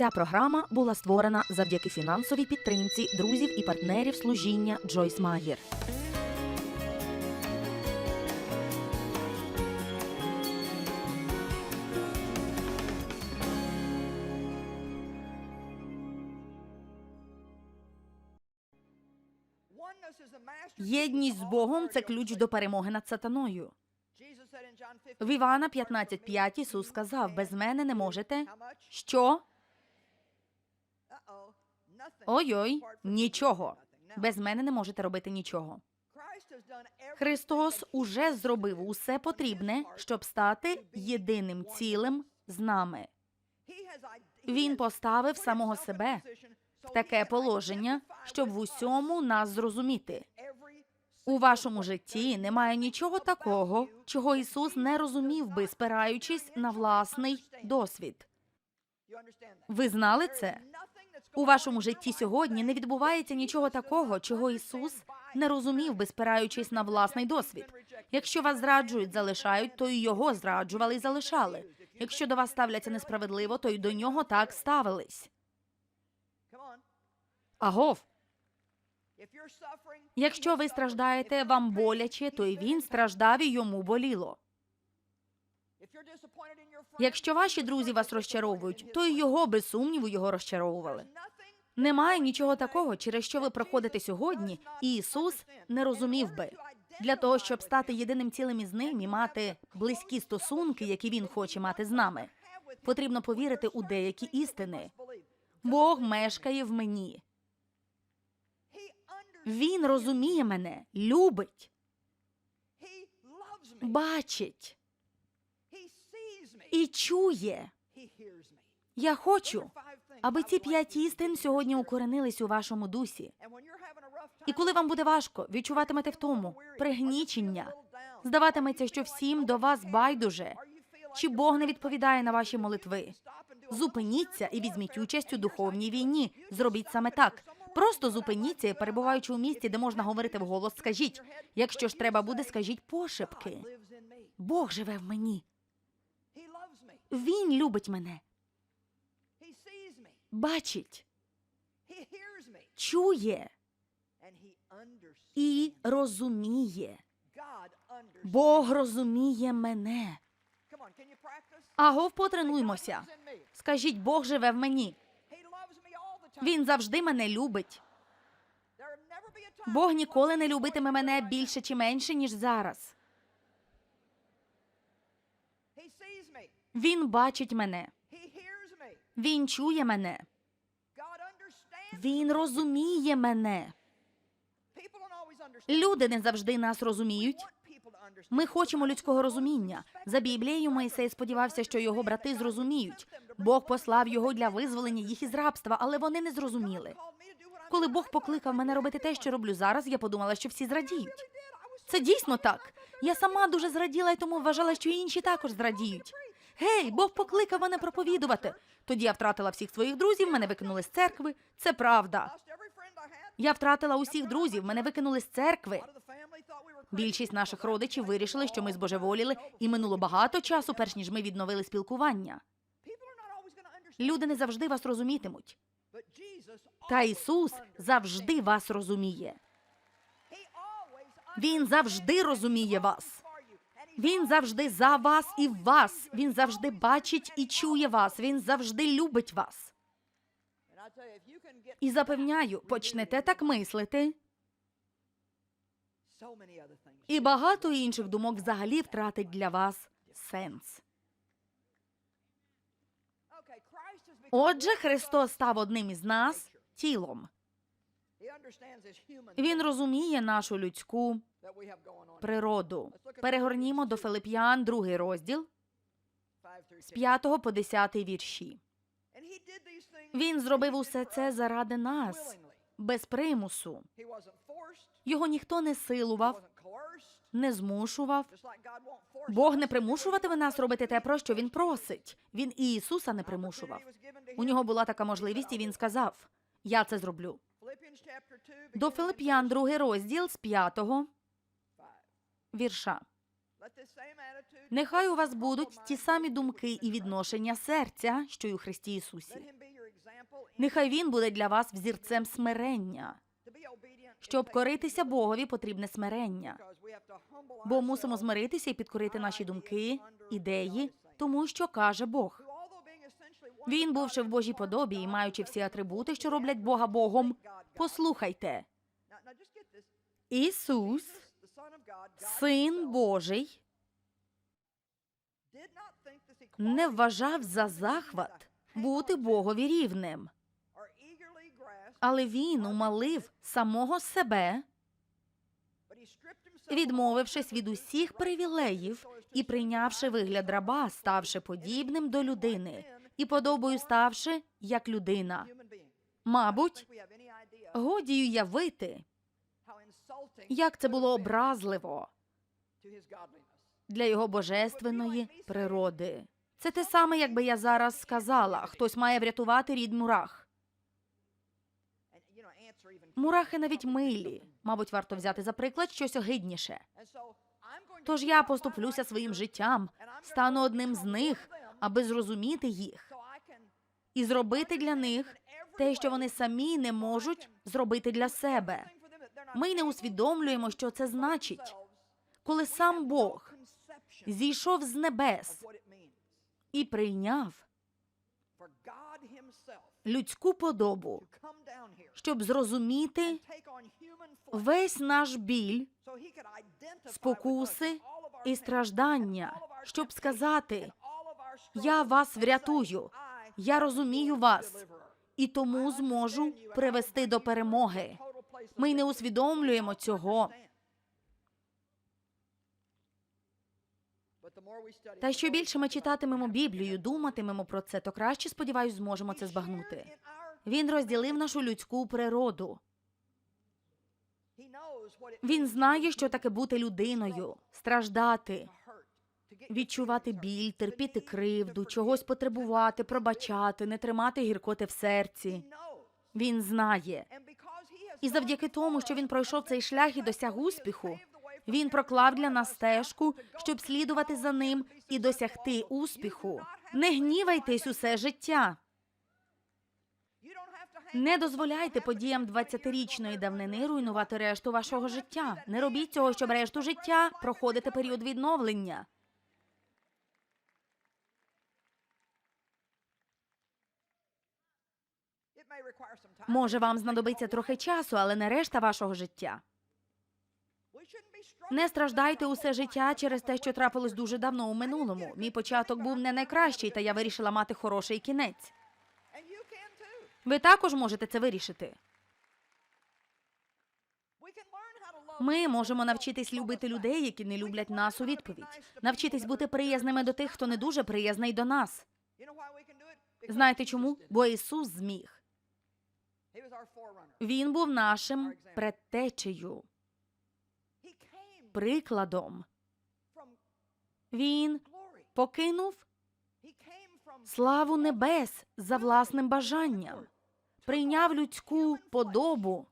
Ця програма була створена завдяки фінансовій підтримці друзів і партнерів служіння Джойс Магір. Єдність з Богом це ключ до перемоги над сатаною. В Івана 15.5 Ісус сказав: без мене не можете. Що? Ой-ой, нічого. Без мене не можете робити нічого. Христос уже зробив усе потрібне, щоб стати єдиним цілим з нами. Він поставив самого себе в таке положення, щоб в усьому нас зрозуміти. У вашому житті немає нічого такого, чого Ісус не розумів би, спираючись на власний досвід. Ви знали це? У вашому житті сьогодні не відбувається нічого такого, чого Ісус не розумів би, спираючись на власний досвід. Якщо вас зраджують, залишають, то й його зраджували і залишали. Якщо до вас ставляться несправедливо, то й до нього так ставились. Агов, якщо ви страждаєте, вам боляче, то й він страждав і йому боліло. Якщо ваші друзі вас розчаровують, то й його без сумніву його розчаровували. Немає нічого такого, через що ви проходите сьогодні, і Ісус не розумів би. Для того, щоб стати єдиним цілим із ним і мати близькі стосунки, які він хоче мати з нами, потрібно повірити у деякі істини. Бог мешкає в мені. Він розуміє мене, любить, бачить і чує. Я хочу, аби ці п'ять істин сьогодні укоренились у вашому дусі. І коли вам буде важко, відчуватимете втому, пригнічення, здаватиметься, що всім до вас байдуже, чи Бог не відповідає на ваші молитви. Зупиніться і візьміть участь у духовній війні. Зробіть саме так. Просто зупиніться перебуваючи у місті, де можна говорити вголос, скажіть. Якщо ж треба буде, скажіть пошепки. Бог живе в мені. Він любить мене, бачить, чує і розуміє. Бог розуміє мене. Агов, потренуймося. Скажіть, Бог живе в мені. Він завжди мене любить. Бог ніколи не любитиме мене більше чи менше, ніж зараз. Він бачить мене. Він чує мене. Він розуміє мене. Люди не завжди нас розуміють. Ми хочемо людського розуміння. За Біблією Мойсей сподівався, що його брати зрозуміють. Бог послав його для визволення їх із рабства, але вони не зрозуміли. Коли Бог покликав мене робити те, що роблю зараз, я подумала, що всі зрадіють. Це дійсно так. Я сама дуже зраділа і тому вважала, що інші також зрадіють. Гей, Бог покликав мене проповідувати. Тоді я втратила всіх своїх друзів, мене викинули з церкви. Це правда. Я втратила усіх друзів, мене викинули з церкви. Більшість наших родичів вирішили, що ми збожеволіли, і минуло багато часу, перш ніж ми відновили спілкування. Люди не завжди вас розумітимуть. Та Ісус завжди вас розуміє. Він завжди розуміє вас. Він завжди за вас і в вас. Він завжди бачить і чує вас. Він завжди любить вас. І запевняю, почнете так мислити, і багато інших думок взагалі втратить для вас сенс. Отже, Христос став одним із нас тілом. Він розуміє нашу людську природу. Перегорнімо до Филип'ян, другий розділ з 5 по 10 вірші. Він зробив усе це заради нас, без примусу. Його ніхто не силував, не змушував. Бог не примушуватиме нас робити те, про що він просить. Він і Ісуса не примушував. У нього була така можливість, і він сказав: Я це зроблю. До Филип'ян, другий розділ з п'ятого вірша. Нехай у вас будуть ті самі думки і відношення серця, що й у Христі Ісусі. Нехай він буде для вас взірцем смирення. Щоб коритися Богові, потрібне смирення. Бо мусимо змиритися і підкорити наші думки, ідеї, тому що каже Бог. Він, бувши в Божій подобі і маючи всі атрибути, що роблять Бога Богом, послухайте. Ісус, Син Божий, не вважав за захват бути Богові рівним, але він умалив самого себе, відмовившись від усіх привілеїв і прийнявши вигляд раба, ставши подібним до людини і подобою ставши як людина. Мабуть, годі й уявити, як це було образливо для його божественної природи. Це те саме, якби я зараз сказала, хтось має врятувати рід мурах. Мурахи навіть милі. Мабуть, варто взяти за приклад щось огидніше. Тож я поступлюся своїм життям, стану одним з них, аби зрозуміти їх і зробити для них те, що вони самі не можуть зробити для себе. Ми не усвідомлюємо, що це значить, коли сам Бог зійшов з небес і прийняв людську подобу, щоб зрозуміти весь наш біль, спокуси і страждання, щоб сказати: Я вас врятую, я розумію вас і тому зможу привести до перемоги. Ми не усвідомлюємо цього. Та що більше ми читатимемо Біблію, думатимемо про це, то краще, сподіваюсь, зможемо це збагнути. Він розділив нашу людську природу. Він знає, що таке бути людиною, страждати, відчувати біль, терпіти кривду, чогось потребувати, пробачати, не тримати гіркоти в серці. Він знає. І завдяки тому, що він пройшов цей шлях і досяг успіху, він проклав для нас стежку, щоб слідувати за ним і досягти успіху. Не гнівайтесь усе життя. Не дозволяйте подіям 20-річної давнини руйнувати решту вашого життя. Не робіть цього, щоб решту життя проходити період відновлення. Може, вам знадобиться трохи часу, але не решта вашого життя. Не страждайте усе життя через те, що трапилось дуже давно у минулому. Мій початок був не найкращий, та я вирішила мати хороший кінець. Ви також можете це вирішити. Ми можемо навчитись любити людей, які не люблять нас у відповідь. Навчитись бути приязними до тих, хто не дуже приязний до нас. Знаєте чому? Бо Ісус зміг. Він був нашим предтечею, прикладом. Він покинув славу небес за власним бажанням, прийняв людську подобу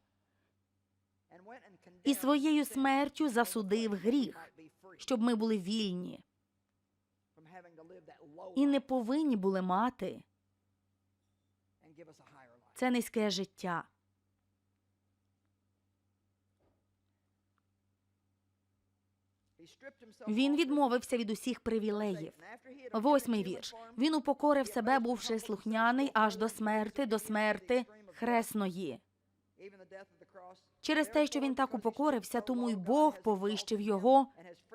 і своєю смертю засудив гріх, щоб ми були вільні. і не повинні були мати це низьке життя. Він відмовився від усіх привілеїв. Восьмий вірш. Він упокорив себе, бувши слухняний аж до смерти, до смерти хресної. Через те, що він так упокорився, тому й Бог повищив його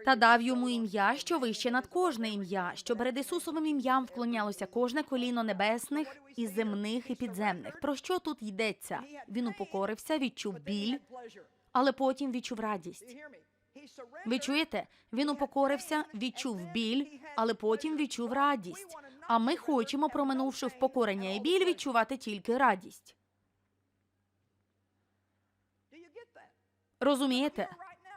та дав йому ім'я, що вище над кожне ім'я, що перед Ісусовим ім'ям вклонялося кожне коліно небесних і земних і підземних. Про що тут йдеться? Він упокорився, відчув біль, але потім відчув радість. Ви чуєте? Він упокорився, відчув біль, але потім відчув радість. А ми хочемо, проминувши впокорення і біль, відчувати тільки радість. Розумієте?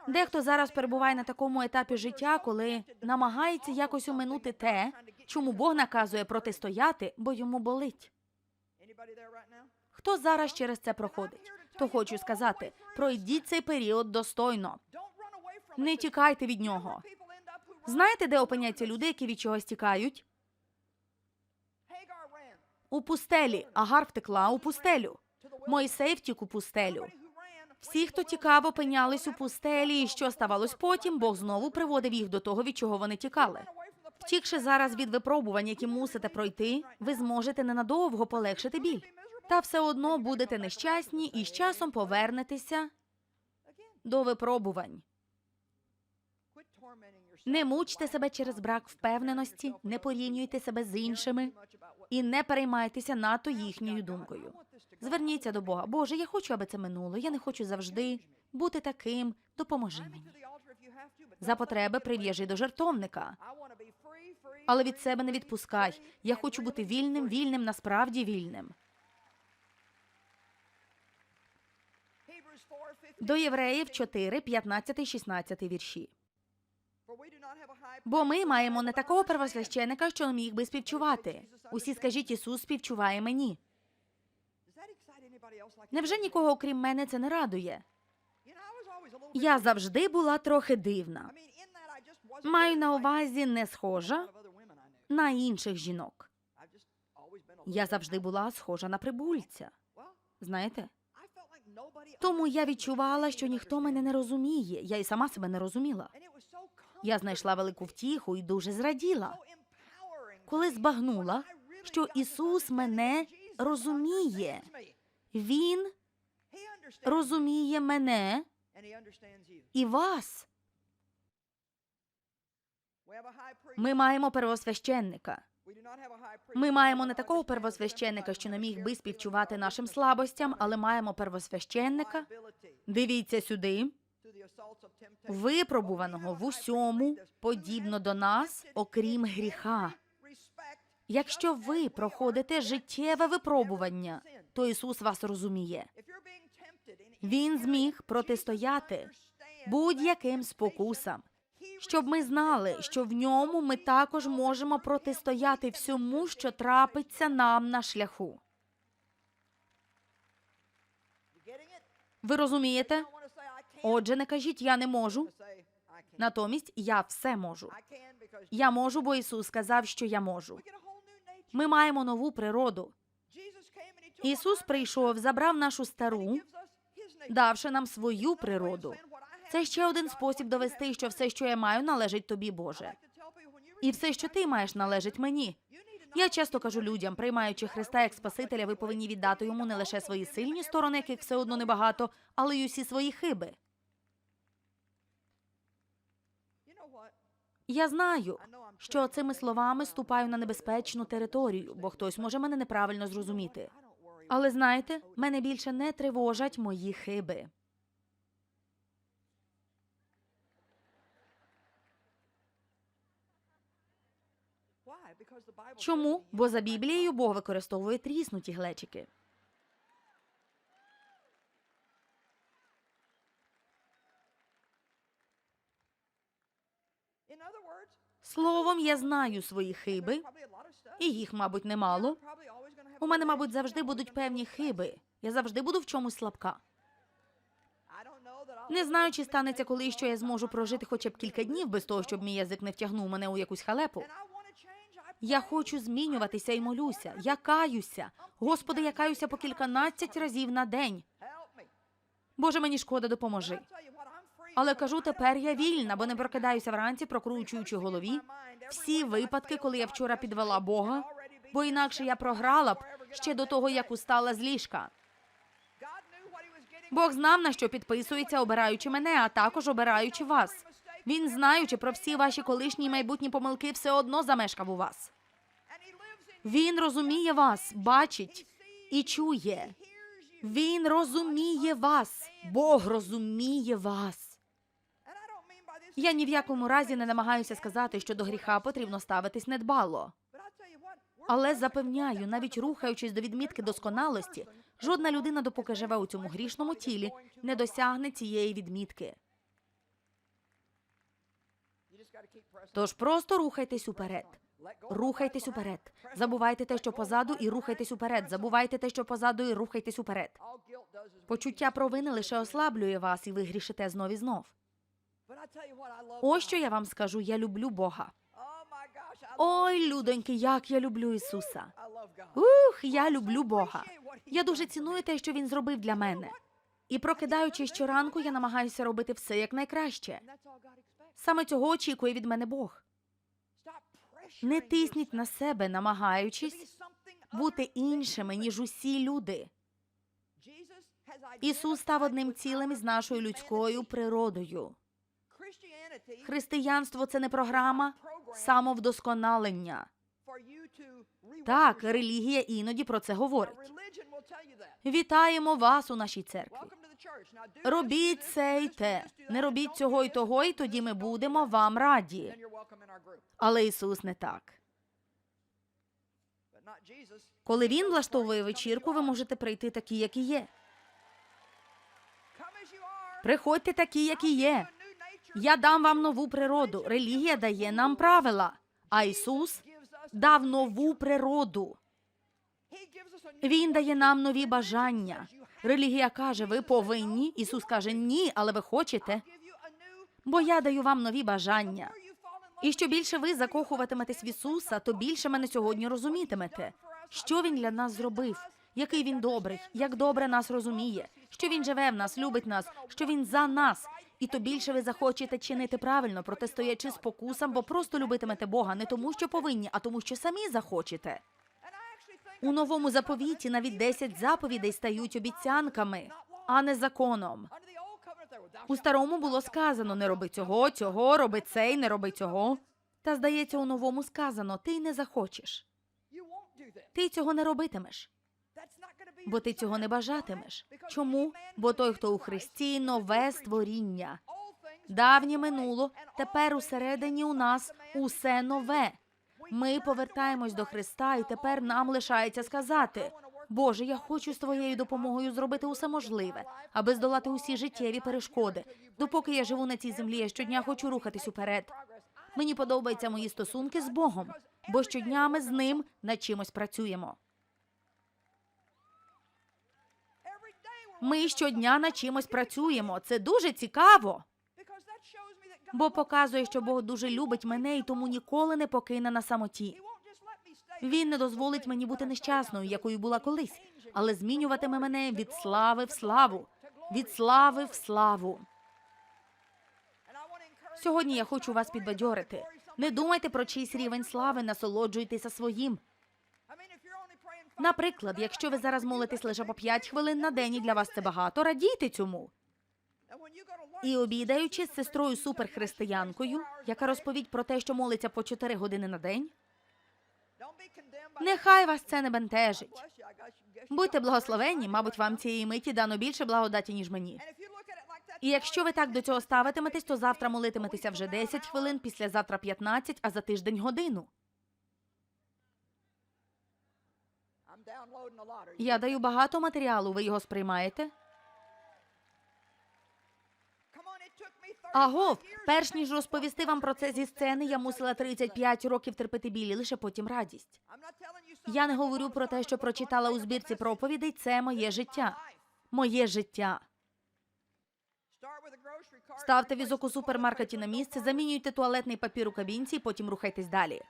Дехто зараз перебуває на такому етапі життя, коли намагається якось оминути те, чому Бог наказує протистояти, бо йому болить. Хто зараз через це проходить? То хочу сказати: пройдіть цей період достойно. Не тікайте від нього. Знаєте, де опиняться люди, які від чогось тікають? У пустелі Агар втекла у пустелю. Мойсей втік у пустелю. Всі, хто тікав, опинялись у пустелі, і що ставалось потім, Бог знову приводив їх до того, від чого вони тікали. Втікши зараз від випробувань, які мусите пройти, ви зможете ненадовго полегшити біль. Та все одно будете нещасні і з часом повернетеся до випробувань. Не мучте себе через брак впевненості, не порівнюйте себе з іншими і не переймайтеся надто їхньою думкою. Зверніться до Бога. Боже, я хочу, аби це минуло. Я не хочу завжди бути таким. Допоможи мені. За потреби прив'яжи до жертовника, але від себе не відпускай. Я хочу бути вільним, вільним, насправді вільним. До євреїв 4, 15, 16 вірші. Бо ми маємо не такого первосвященика, що міг би співчувати. Усі скажіть, Ісус співчуває мені. Невже нікого, окрім мене, це не радує? Я завжди була трохи дивна. Маю на увазі не схожа на інших жінок. Я завжди була схожа на прибульця. Знаєте? Тому я відчувала, що ніхто мене не розуміє. Я і сама себе не розуміла. Я знайшла велику втіху і дуже зраділа, коли збагнула, що Ісус мене розуміє. Він розуміє мене і вас. Ми маємо первосвященника. Ми маємо не такого первосвященника, що не міг би співчувати нашим слабостям, але маємо первосвященника. Дивіться сюди, випробуваного в усьому, подібно до нас, окрім гріха. Якщо ви проходите життєве випробування, то Ісус вас розуміє. Він зміг протистояти будь-яким спокусам, щоб ми знали, що в ньому ми також можемо протистояти всьому, що трапиться нам на шляху. Ви розумієте? Отже, не кажіть, я не можу. Натомість я все можу. Я можу, бо Ісус сказав, що я можу. Ми маємо нову природу. Ісус прийшов, забрав нашу стару, давши нам свою природу. Це ще один спосіб довести, що все, що я маю, належить тобі, Боже. І все, що ти маєш, належить мені. Я часто кажу людям, приймаючи Христа як Спасителя, ви повинні віддати йому не лише свої сильні сторони, яких все одно небагато, але й усі свої хиби. Я знаю, що цими словами ступаю на небезпечну територію, бо хтось може мене неправильно зрозуміти. Але знаєте, мене більше не тривожать мої хиби. Чому? Бо за Біблією Бог використовує тріснуті глечики. Словом, я знаю свої хиби, і їх, мабуть, немало. У мене, мабуть, завжди будуть певні хиби. Я завжди буду в чомусь слабка. Не знаю, чи станеться коли, що я зможу прожити хоча б кілька днів без того, щоб мій язик не втягнув мене у якусь халепу. Я хочу змінюватися і молюся. Я каюся. Господи, я каюся по кільканадцять разів на день. Боже, мені шкода, допоможи. Але кажу, тепер я вільна, бо не прокидаюся вранці, прокручуючи голові всі випадки, коли я вчора підвела Бога, бо інакше я програла б ще до того, як устала з ліжка. Бог знав, на що підписується, обираючи мене, а також обираючи вас. Він, знаючи про всі ваші колишні і майбутні помилки, все одно замешкав у вас. Він розуміє вас, бачить і чує. Він розуміє вас. Бог розуміє вас. Я ні в якому разі не намагаюся сказати, що до гріха потрібно ставитись недбало. Але запевняю, навіть рухаючись до відмітки досконалості, жодна людина, допоки живе у цьому грішному тілі, не досягне цієї відмітки. Тож просто рухайтесь уперед. Рухайтесь уперед. Забувайте те, що позаду, і рухайтесь уперед. Забувайте те, що позаду, і рухайтесь уперед. Почуття провини лише ослаблює вас, і ви грішите знов і знов. Ось що я вам скажу: я люблю Бога. Ой, людоньки, як я люблю Ісуса. Ух, я люблю Бога. Я дуже ціную те, що він зробив для мене. І прокидаючись щоранку, я намагаюся робити все якнайкраще. Саме цього очікує від мене Бог. Не тисніть на себе, намагаючись бути іншими, ніж усі люди. Ісус став одним цілим із нашою людською природою. Християнство це не програма самовдосконалення. Так, релігія іноді про це говорить. Вітаємо вас у нашій церкві. Робіть це і те. Не робіть цього і того, і тоді ми будемо вам раді. Але Ісус не так. Коли він влаштовує вечірку, ви можете прийти такі, які є. Приходьте такі, які є. Я дам вам нову природу. Релігія дає нам правила, а Ісус дав нову природу. Він дає нам нові бажання. Релігія каже, ви повинні. Ісус каже, ні, але ви хочете. Бо я даю вам нові бажання. І що більше ви закохуватиметесь в Ісуса, то більше мене сьогодні розумітимете. Що він для нас зробив? Який він добрий, як добре нас розуміє, що він живе в нас, любить нас, що він за нас. І то більше ви захочете чинити правильно, протистоячи спокусам, бо просто любитимете Бога не тому, що повинні, а тому, що самі захочете. У новому заповіті навіть 10 заповідей стають обіцянками, а не законом. У старому було сказано не роби цього, цього, роби це й не роби цього. Та здається, у новому сказано ти не захочеш. Ти цього не робитимеш, бо ти цього не бажатимеш. Чому? Бо той, хто у Христі, нове створіння. Давнє минуло, тепер усередині у нас усе нове. Ми повертаємось до Христа, і тепер нам лишається сказати: Боже, я хочу з твоєю допомогою зробити усе можливе, аби здолати усі життєві перешкоди. Допоки я живу на цій землі, я щодня хочу рухатись уперед. Мені подобаються мої стосунки з Богом, бо щодня ми з ним над чимось працюємо. Ми щодня над чимось працюємо. Це дуже цікаво, бо показує, що Бог дуже любить мене і тому ніколи не покине на самоті. Він не дозволить мені бути нещасною, якою була колись, але змінюватиме мене від слави в славу, від слави в славу. Сьогодні я хочу вас підбадьорити. Не думайте про чийсь рівень слави, насолоджуйтеся своїм. Наприклад, якщо ви зараз молитесь лише по 5 хвилин на день, і для вас це багато, радійте цьому. І обідаючи з сестрою суперхристиянкою, яка розповідь про те, що молиться по 4 години на день, нехай вас це не бентежить. Будьте благословенні, мабуть, вам цієї миті дано більше благодаті, ніж мені. І якщо ви так до цього ставитиметесь, то завтра молитиметеся вже 10 хвилин, післязавтра 15, а за тиждень годину. Я даю багато матеріалу, ви його сприймаєте? Агов, перш ніж розповісти вам про це зі сцени, я мусила 35 років терпіти білі, лише потім радість. Я не говорю про те, що прочитала у збірці проповідей. Це моє життя. Моє життя. Ставте візок у супермаркеті на місце, замінюйте туалетний папір у кабінці, потім рухайтесь далі.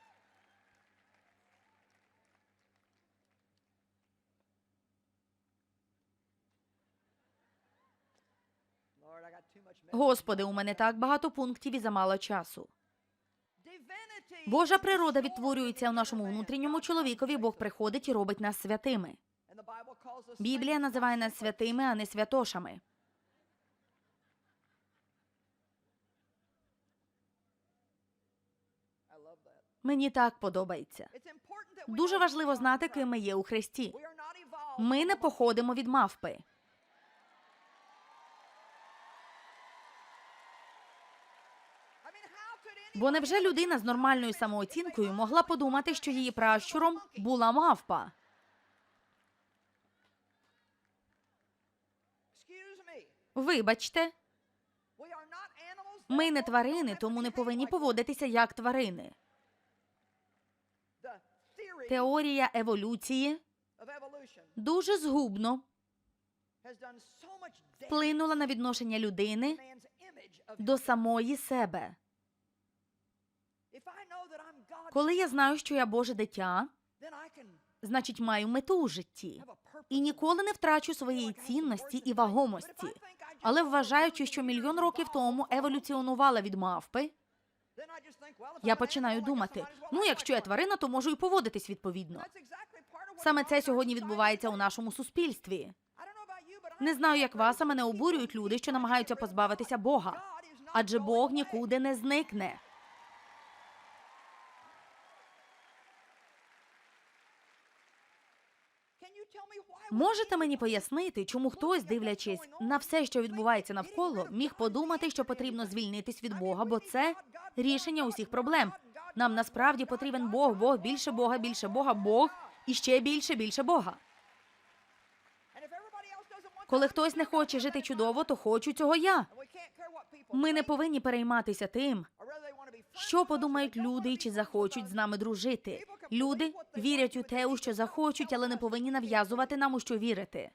Господи, у мене так багато пунктів і замало часу. Божа природа відтворюється у нашому внутрішньому чоловікові. Бог приходить і робить нас святими. Біблія називає нас святими, а не святошами. Мені так подобається. Дуже важливо знати, ким ми є у Христі. Ми не походимо від мавпи. Бо невже людина з нормальною самооцінкою могла подумати, що її пращуром була мавпа? Вибачте, ми не тварини, тому не повинні поводитися як тварини. Теорія еволюції дуже згубно вплинула на відношення людини до самої себе. Коли я знаю, що я Боже дитя, значить маю мету у житті і ніколи не втрачу своєї цінності і вагомості. Але вважаючи, що мільйон років тому еволюціонувала від мавпи, я починаю думати: ну, якщо я тварина, то можу і поводитись відповідно. Саме це сьогодні відбувається у нашому суспільстві. Не знаю, як вас, а мене обурюють люди, що намагаються позбавитися Бога, адже Бог нікуди не зникне. Можете мені пояснити, чому хтось, дивлячись на все, що відбувається навколо, міг подумати, що потрібно звільнитись від Бога, бо це рішення усіх проблем. Нам насправді потрібен Бог, Бог, більше Бога, більше Бога, Бог і ще більше, більше Бога. Коли хтось не хоче жити чудово, то хочу цього я. Ми не повинні перейматися тим, що подумають люди чи захочуть з нами дружити. Люди вірять у те, у що захочуть, але не повинні нав'язувати нам у що вірити.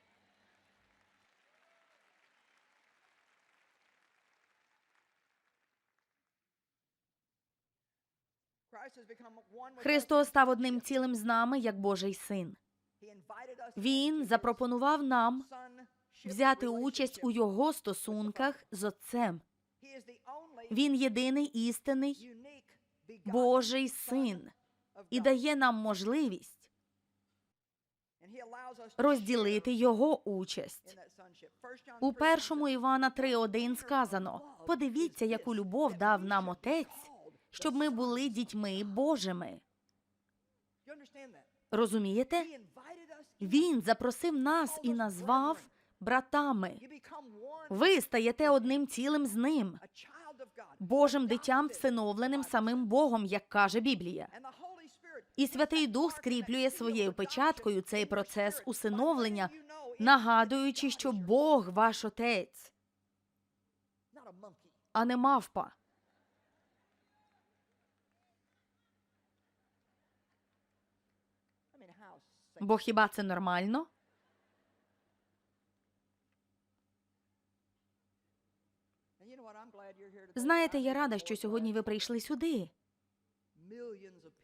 Христос став одним цілим з нами як Божий син. Він запропонував нам взяти участь у його стосунках з Отцем. Він єдиний істинний Божий син і дає нам можливість розділити його участь. У першому Івана 3.1 сказано: подивіться, яку любов дав нам Отець, щоб ми були дітьми Божими. Розумієте? Він запросив нас і назвав братами. Ви стаєте одним цілим з ним, Божим дитям, всиновленим самим Богом, як каже Біблія. І Святий Дух скріплює своєю печаткою цей процес усиновлення, нагадуючи, що Бог ваш отець, а не мавпа. Бо хіба це нормально? Знаєте, я рада, що сьогодні ви прийшли сюди.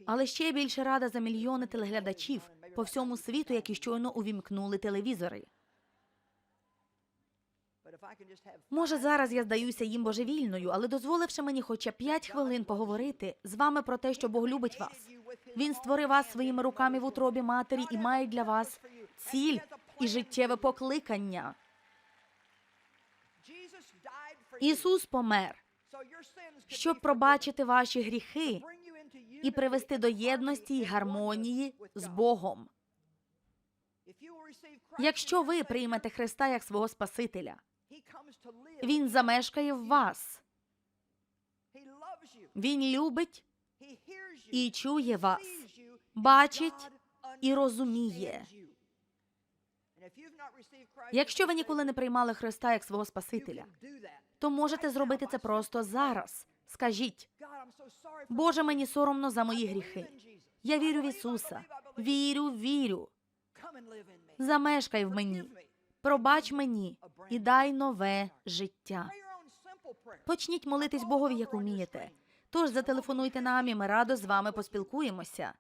Але ще більше рада за мільйони телеглядачів по всьому світу, які щойно увімкнули телевізори. Може, зараз я здаюся їм божевільною, але дозволивши мені хоча п'ять хвилин поговорити з вами про те, що Бог любить вас. Він створив вас своїми руками в утробі матері і має для вас ціль і життєве покликання. Ісус помер, щоб пробачити ваші гріхи і привести до єдності й гармонії з Богом. Якщо ви приймете Христа як свого Спасителя, Він замешкає в вас. Він любить і чує вас, бачить і розуміє. Якщо ви ніколи не приймали Христа як свого Спасителя, то можете зробити це просто зараз. Скажіть, Боже, мені соромно за мої гріхи. Я вірю в Ісуса. Вірю, вірю. Замешкай в мені, пробач мені і дай нове життя. Почніть молитись Богові, як умієте. Тож зателефонуйте нам, і ми радо з вами поспілкуємося.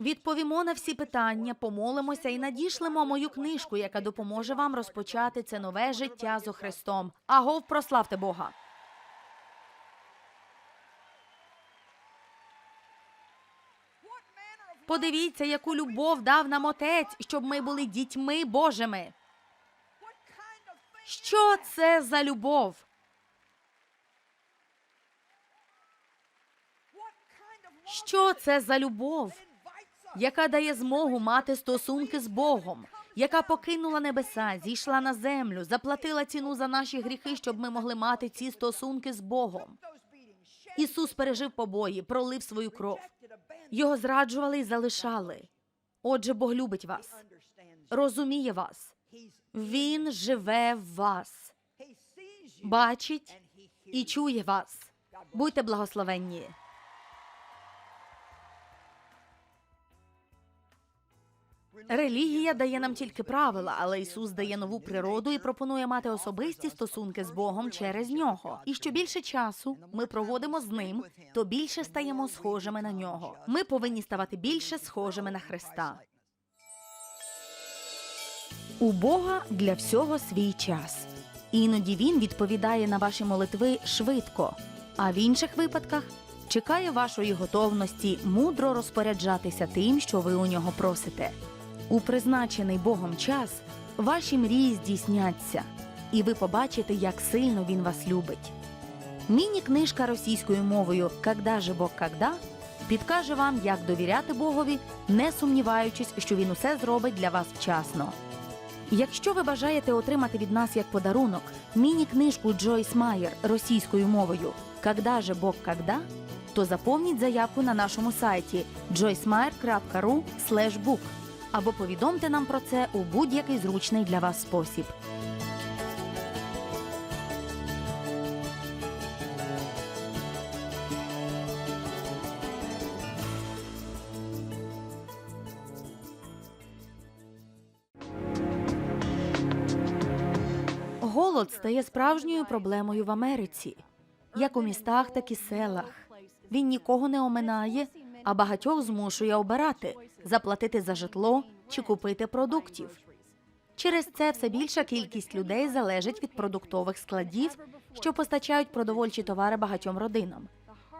Відповімо на всі питання, помолимося і надішлемо мою книжку, яка допоможе вам розпочати це нове життя зо Христом. Агов, прославте Бога. Подивіться, яку любов дав нам отець, щоб ми були дітьми Божими. Що це за любов? Що це за любов, яка дає змогу мати стосунки з Богом, яка покинула небеса, зійшла на землю, заплатила ціну за наші гріхи, щоб ми могли мати ці стосунки з Богом. Ісус пережив побої, пролив свою кров. Його зраджували і залишали. Отже, Бог любить вас, розуміє вас. Він живе в вас, бачить і чує вас. Будьте благословенні. Релігія дає нам тільки правила, але Ісус дає нову природу і пропонує мати особисті стосунки з Богом через нього. І що більше часу ми проводимо з ним, то більше стаємо схожими на нього. Ми повинні ставати більше схожими на Христа. У Бога для всього свій час. Іноді він відповідає на ваші молитви швидко, а в інших випадках чекає вашої готовності мудро розпоряджатися тим, що ви у нього просите. У призначений Богом час ваші мрії здійсняться, і ви побачите, як сильно він вас любить. Міні-книжка російською мовою «Когда же Бог когда» підкаже вам, як довіряти Богові, не сумніваючись, що він усе зробить для вас вчасно. Якщо ви бажаєте отримати від нас як подарунок міні-книжку Джойс Майер російською мовою «Когда же Бог когда», то заповніть заявку на нашому сайті joycemeyer.ru book або повідомте нам про це у будь-який зручний для вас спосіб. Голод стає справжньою проблемою в Америці, як у містах, так і селах. Він нікого не оминає, а багатьох змушує обирати заплатити за житло чи купити продуктів. Через це все більша кількість людей залежить від продуктових складів, що постачають продовольчі товари багатьом родинам.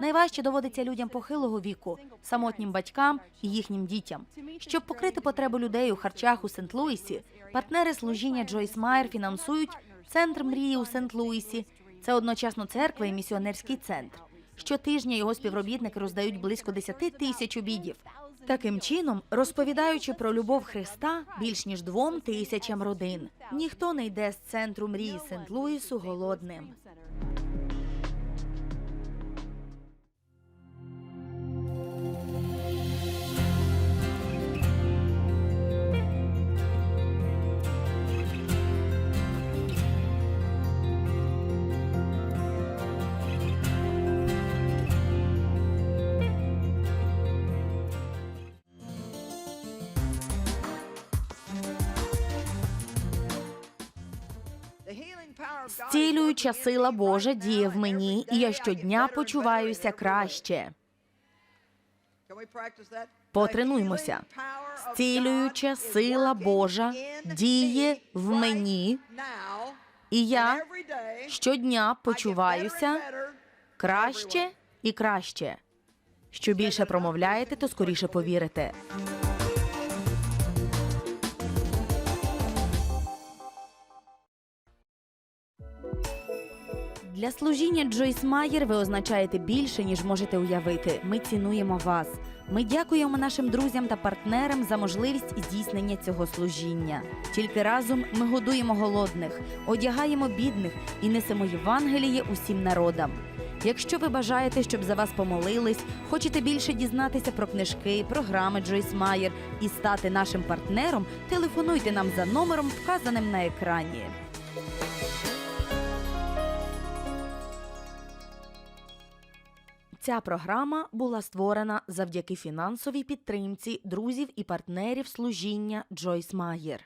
Найважче доводиться людям похилого віку, самотнім батькам і їхнім дітям. Щоб покрити потреби людей у харчах у Сент-Луісі, партнери служіння Джойс Майер фінансують центр мрії у Сент-Луісі. Це одночасно церква і місіонерський центр. Щотижня його співробітники роздають близько 10 тисяч обідів. Таким чином, розповідаючи про любов Христа більш ніж двом тисячам родин, ніхто не йде з центру мрії Сент-Луісу голодним. Зцілююча сила Божа діє в мені, і я щодня почуваюся краще. Потренуймося. Зцілююча сила Божа діє в мені, і я щодня почуваюся краще і краще. Що більше промовляєте, то скоріше повірите. Для служіння Джойс Майер ви означаєте більше, ніж можете уявити. Ми цінуємо вас. Ми дякуємо нашим друзям та партнерам за можливість здійснення цього служіння. Тільки разом ми годуємо голодних, одягаємо бідних і несемо Євангеліє усім народам. Якщо ви бажаєте, щоб за вас помолились, хочете більше дізнатися про книжки, програми Джойс Майер і стати нашим партнером, телефонуйте нам за номером, вказаним на екрані. Ця програма була створена завдяки фінансовій підтримці друзів і партнерів служіння Джойс Майер.